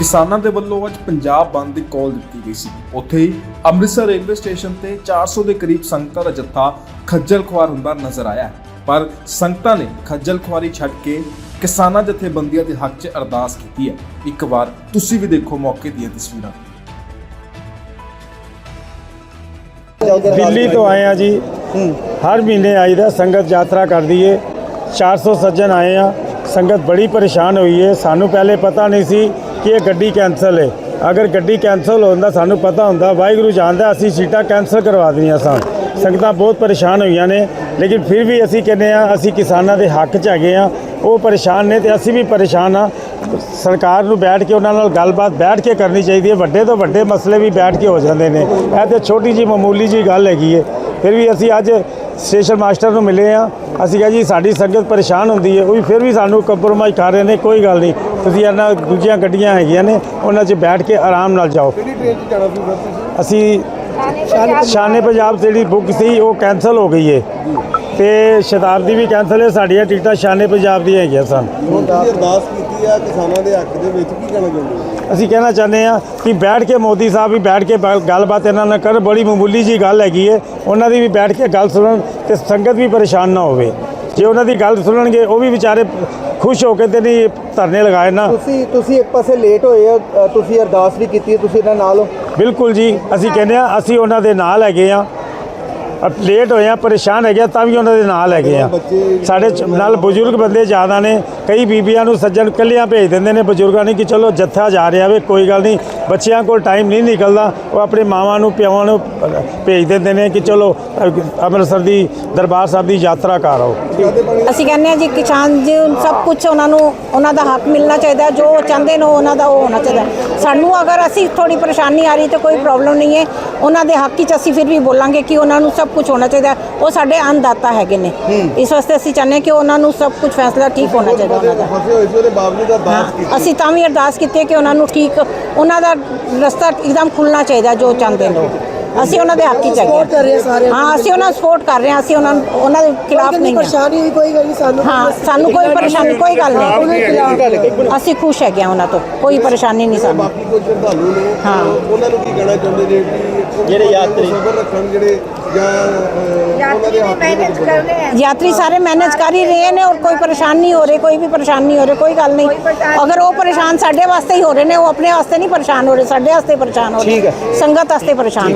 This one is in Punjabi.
ਕਿਸਾਨਾਂ ਦੇ ਵੱਲੋਂ ਅੱਜ ਪੰਜਾਬ ਬੰਦ ਦੀ ਕਾਲ ਦਿੱਤੀ ਗਈ ਸੀ। ਉੱਥੇ ਹੀ ਅੰਮ੍ਰਿਤਸਰ ਰੇਲਵੇ ਸਟੇਸ਼ਨ ਤੇ 400 ਦੇ ਕਰੀਬ ਸੰਗਤਾਂ ਦਾ ਜੱਥਾ ਖੱਜਲ ਖੁਆਰ ਹੁੰਦਾ ਨਜ਼ਰ ਆਇਆ ਪਰ ਸੰਗਤਾਂ ਨੇ ਖੱਜਲ ਖੁਆਰੀ ਛੱਡ ਕੇ ਕਿਸਾਨਾਂ ਜਥੇਬੰਦੀਆਂ ਦੇ ਹੱਕ 'ਚ ਅਰਦਾਸ ਕੀਤੀ ਹੈ। ਇੱਕ ਵਾਰ ਤੁਸੀਂ ਵੀ ਦੇਖੋ ਮੌਕੇ ਦੀਆਂ ਤਸਵੀਰਾਂ। ਦਿੱਲੀ ਤੋਂ ਆਏ ਆ ਜੀ। ਹਰ ਮਹੀਨੇ ਆਈਦਾ ਸੰਗਤ ਯਾਤਰਾ ਕਰਦੀ ਏ। 400 ਸੱਜਣ ਆਏ ਆ। ਸੰਗਤ ਬੜੀ ਪਰੇਸ਼ਾਨ ਹੋਈ ਏ। ਸਾਨੂੰ ਪਹਿਲੇ ਪਤਾ ਨਹੀਂ ਸੀ ਕਿ ਇਹ ਗੱਡੀ ਕੈਂਸਲ ਹੈ ਅਗਰ ਗੱਡੀ ਕੈਂਸਲ ਹੁੰਦਾ ਸਾਨੂੰ ਪਤਾ ਹੁੰਦਾ, ਵਾਹਿਗੁਰੂ ਜਾਣਦਾ ਅਸੀਂ ਸੀਟਾਂ ਕੈਂਸਲ ਕਰਵਾ ਦਿੰਦੀਆਂ ਸਨ ਸੰਗਤਾਂ ਬਹੁਤ ਪਰੇਸ਼ਾਨ ਹੋਈਆਂ ਨੇ, ਲੇਕਿਨ ਫਿਰ ਵੀ ਅਸੀਂ ਕਹਿੰਦੇ ਆ ਅਸੀਂ ਕਿਸਾਨਾਂ ਦੇ ਹੱਕ 'ਚ ਹੈਗੇ ਆ ਉਹ ਪਰੇਸ਼ਾਨ ਨੇ ਤੇ ਅਸੀਂ ਵੀ ਪਰੇਸ਼ਾਨ ਆ ਸਰਕਾਰ ਨੂੰ ਬੈਠ ਕੇ ਉਹਨਾਂ ਨਾਲ ਗੱਲਬਾਤ ਬੈਠ ਕੇ ਕਰਨੀ ਚਾਹੀਦੀ ਹੈ। ਵੱਡੇ ਤੋਂ ਵੱਡੇ ਮਸਲੇ ਵੀ ਬੈਠ ਕੇ ਹੋ ਜਾਂਦੇ ਨੇ। ਇਹ ਤੇ ਛੋਟੀ ਜੀ ਮਾਮੂਲੀ ਜੀ ਗੱਲ ਹੈਗੀ ਹੈ ਫਿਰ ਵੀ ਅਸੀਂ ਅੱਜ ਸਟੇਸ਼ਨ ਮਾਸਟਰ ਨੂੰ ਮਿਲੇ ਆ ਅਸੀਂ ਕਿਹਾ ਜੀ, ਸਾਡੀ ਸੰਗਤ ਪਰੇਸ਼ਾਨ ਹੁੰਦੀ ਹੈ ਉਹ ਵੀ ਫਿਰ ਵੀ ਸਾਨੂੰ ਕੰਪਰੋਮਾਈਜ਼ ਕਰ ਰਹੇ ਨੇ। ਕੋਈ ਗੱਲ ਨਹੀਂ। ਤੁਸੀਂ ਇਹਨਾਂ ਦੂਜੀਆਂ ਗੱਡੀਆਂ ਹੈਗੀਆਂ ਨੇ ਉਹਨਾਂ 'ਚ ਬੈਠ ਕੇ ਆਰਾਮ ਨਾਲ ਜਾਓ। ਕਿਹੜੀ ਟ੍ਰੇਨ 'ਚ ਜਾਣਾ ਸੀ ਸਰ ਤੁਸੀਂ? ਅਸੀਂ ਸ਼ਾਨੇ ਪੰਜਾਬ ਜਿਹੜੀ ਬੁੱਕ ਸੀ ਉਹ ਕੈਂਸਲ ਹੋ ਗਈ ਹੈ ਤੇ ਸ਼ਤਾਬਦੀ ਵੀ ਕੈਂਸਲ ਹੈ ਸਾਡੀਆਂ ਟਿਕਟਾਂ ਸ਼ਾਨੇ ਪੰਜਾਬ ਦੀਆਂ ਹੈਗੀਆਂ ਸਨ। ਹੁਣ ਤੁਸੀਂ ਅਰਦਾਸ ਕੀਤੀ ਆ ਕਿਸਾਨਾਂ ਦੇ ਹੱਕ ਦੇ ਵਿੱਚ ਕੀ ਕਹਿਣਾ ਚਾਹੁੰਦੇ ਹੋ? ਅਸੀਂ ਕਹਿਣਾ ਚਾਹੁੰਦੇ ਆ ਕਿ ਬੈਠ ਕੇ ਮੋਦੀ ਸਾਹਿਬ ਵੀ ਬੈਠ ਕੇ ਗੱਲਬਾਤ ਇਹਨਾਂ ਨਾਲ ਕਰ ਬੜੀ ਮਾਮੂਲੀ ਜੀ ਗੱਲ ਹੈਗੀ ਹੈ ਉਹਨਾਂ ਦੀ ਵੀ ਬੈਠ ਕੇ ਗੱਲ ਸੁਣਨ ਤੇ ਸੰਗਤ ਵੀ ਪਰੇਸ਼ਾਨ ਨਾ ਹੋਵੇ। ਜੇ ਉਹਨਾਂ ਦੀ ਗੱਲ ਸੁਣਨਗੇ ਉਹ ਵੀ ਵਿਚਾਰੇ ਖੁਸ਼ ਹੋ ਕੇ ਤੇ ਨਹੀਂ ਧਰਨੇ ਲਗਾਏ ਨਾ। ਤੁਸੀਂ ਤੁਸੀਂ ਇੱਕ ਪਾਸੇ ਲੇਟ ਹੋਏ ਹੋ ਅ, ਤੁਸੀਂ ਅਰਦਾਸ ਵੀ ਕੀਤੀ ਹੈ ਤੁਸੀਂ ਇਹਨਾਂ ਨਾਲ ਹੋ। ਬਿਲਕੁਲ ਜੀ ਅਸੀਂ ਕਹਿੰਦੇ ਆ ਅਸੀਂ ਉਹਨਾਂ ਦੇ ਨਾਲ ਹੈਗੇ ਆ ਲੇਟ ਹੋਏ ਆ ਪਰੇਸ਼ਾਨ ਹੈਗੇ ਆ, ਤਾਂ ਵੀ ਉਹਨਾਂ ਦੇ ਨਾਲ ਹੈਗੇ ਆ ਸਾਡੇ ਚ- ਨਾਲ। ਬਜ਼ੁਰਗ ਬੰਦੇ ਜ਼ਿਆਦਾ ਨੇ ਕਈ ਬੀਬੀਆਂ ਨੂੰ ਸੱਜਣ ਕੱਲਿਆਂ ਭੇਜ ਦਿੰਦੇ ਨੇ ਬਜ਼ੁਰਗਾਂ ਨੇ ਕਿ ਚਲੋ ਜੱਥਾ ਜਾ ਰਿਹਾ ਵੇ ਕੋਈ ਗੱਲ ਨਹੀਂ। ਬੱਚਿਆਂ ਕੋਲ ਟਾਈਮ ਨਹੀਂ ਨਿਕਲਦਾ। ਉਹ ਆਪਣੇ ਮਾਵਾਂ ਨੂੰ ਪਿਓਾਂ ਨੂੰ ਭੇਜ ਦਿੰਦੇ ਨੇ ਕਿ ਚਲੋ ਅੰਮ੍ਰਿਤਸਰ ਦੀ ਦਰਬਾਰ ਸਾਹਿਬ ਦੀ ਯਾਤਰਾ ਕਰ ਆਓ। ਅਸੀਂ ਕਹਿੰਦੇ ਹਾਂ ਜੀ ਕਿਸਾਨ ਜੀ ਸਭ ਕੁਝ ਉਹਨਾਂ ਨੂੰ ਉਹਨਾਂ ਦਾ ਹੱਕ ਮਿਲਣਾ ਚਾਹੀਦਾ। ਜੋ ਉਹ ਚਾਹੁੰਦੇ ਨੇ ਉਹਨਾਂ ਦਾ ਉਹ ਹੋਣਾ ਚਾਹੀਦਾ। ਸਾਨੂੰ ਅਗਰ ਅਸੀਂ ਥੋੜੀ ਪਰੇਸ਼ਾਨੀ ਆ ਰਹੀ ਤੇ ਕੋਈ ਪ੍ਰੋਬਲਮ ਨਹੀਂ ਹੈ। ਉਹਨਾਂ ਦੇ ਹੱਕ 'ਚ ਅਸੀਂ ਫਿਰ ਵੀ ਬੋਲਾਂਗੇ ਕਿ ਉਹਨਾਂ ਨੂੰ ਸਭ ਕੁਝ ਹੋਣਾ ਚਾਹੀਦਾ। ਉਹ ਸਾਡੇ ਅੰਨਦਾਤਾ ਹੈਗੇ ਨੇ। ਇਸ ਵਾਸਤੇ ਅਸੀਂ ਚਾਹੁੰਦੇ ਹਾਂ ਕਿ ਉਹਨਾਂ ਨੂੰ ਸਭ ਕੁਝ ਫੈਸਲਾ ਠੀਕ ਹੋਣਾ ਚਾਹੀਦਾ। ਉਹਨਾਂ ਦਾ। ਫਸੇ ਹੋਏ ਸੀ ਉਹਦੇ ਬਾਵਜੂਦ ਅਰਦਾਸ ਕੀਤੀ। ਅਸੀਂ ਤਾਂ ਵੀ ਅਰਦਾਸ ਕੀਤੀ ਕਿ ਉਹਨਾਂ ਨੂੰ ਠੀਕ ਉਹਨਾਂ ਦਾ ਰਸਤਾ ਇੱਕਦਮ ਖੁੱਲਣਾ ਚਾਹੀਦਾ ਜੋ ਚਾਹੁੰਦੇ ਨੇ। ਅਸੀਂ ਉਹਨਾਂ ਦੇ ਹੱਕ ਕਰ ਰਹੇ ਹਾਂ ਸਾਰੇ। ਹੈਗੇ ਹਾਂ ਅਸੀਂ ਉਹਨਾਂ ਨੂੰ ਸਪੋਰਟ ਕਰ ਰਹੇ ਹਾਂ ਅਸੀਂ ਉਹਨਾਂ ਨੂੰ ਉਹਨਾਂ ਦੇ ਖਿਲਾਫ ਨਹੀਂ ਹਾਂ। ਪਰੇਸ਼ਾਨੀ ਦੀ ਕੋਈ ਗੱਲ ਨਹੀਂ ਸਾਨੂੰ ਹਾਂ ਸਾਨੂੰ ਕੋਈ ਪਰੇਸ਼ਾਨੀ ਕੋਈ ਗੱਲ ਨਹੀਂ। ਅਸੀਂ ਖੁਸ਼ ਹੈਗੇ ਹਾਂ ਉਹਨਾਂ ਤੋਂ ਕੋਈ ਪਰੇਸ਼ਾਨੀ ਨਹੀਂ ਸਾਨੂੰ। ਬਾਕੀ ਕੋਈ ਸ਼ਰਧਾਲੂ ਨੇ ਹਾਂ। ਉਹਨਾਂ ਨੂੰ ਕੀ ਕਹਿਣਾ ਚਾਹੁੰਦੇ ਨੇ ਕਿ ਜਿਹੜੇ ਯਾਤਰੀ ਸਬਰ ਰੱਖਣ ਜਿਹੜੇ ਜਾਂ ਅਹ, ਉਹਨਾਂ ਦੇ ਦੇ ਵਿੱਚ। ਯਾਤਰੀ ਸਾਰੇ ਮੈਨੇਜ ਕਰ ਹੀ ਰਹੇ ਨੇ ਔਰ ਕੋਈ ਪਰੇਸ਼ਾਨ ਨਹੀਂ ਹੋ ਰਹੇ ਕੋਈ ਵੀ ਪਰੇਸ਼ਾਨ ਨਹੀਂ ਹੋ ਰਹੇ ਕੋਈ ਗੱਲ ਨਹੀਂ। ਅਗਰ ਉਹ ਪਰੇਸ਼ਾਨ ਸਾਡੇ ਵਾਸਤੇ ਹੀ ਹੋ ਰਹੇ ਨੇ ਉਹ ਆਪਣੇ ਵਾਸਤੇ ਨਹੀਂ ਪਰੇਸ਼ਾਨ ਹੋ ਰਹੇ ਸਾਡੇ ਵਾਸਤੇ ਪਰੇਸ਼ਾਨ ਹੋ ਰਹੇ। ਸੰਗਤ ਵਾਸਤੇ ਪਰੇਸ਼ਾਨ ਹੋ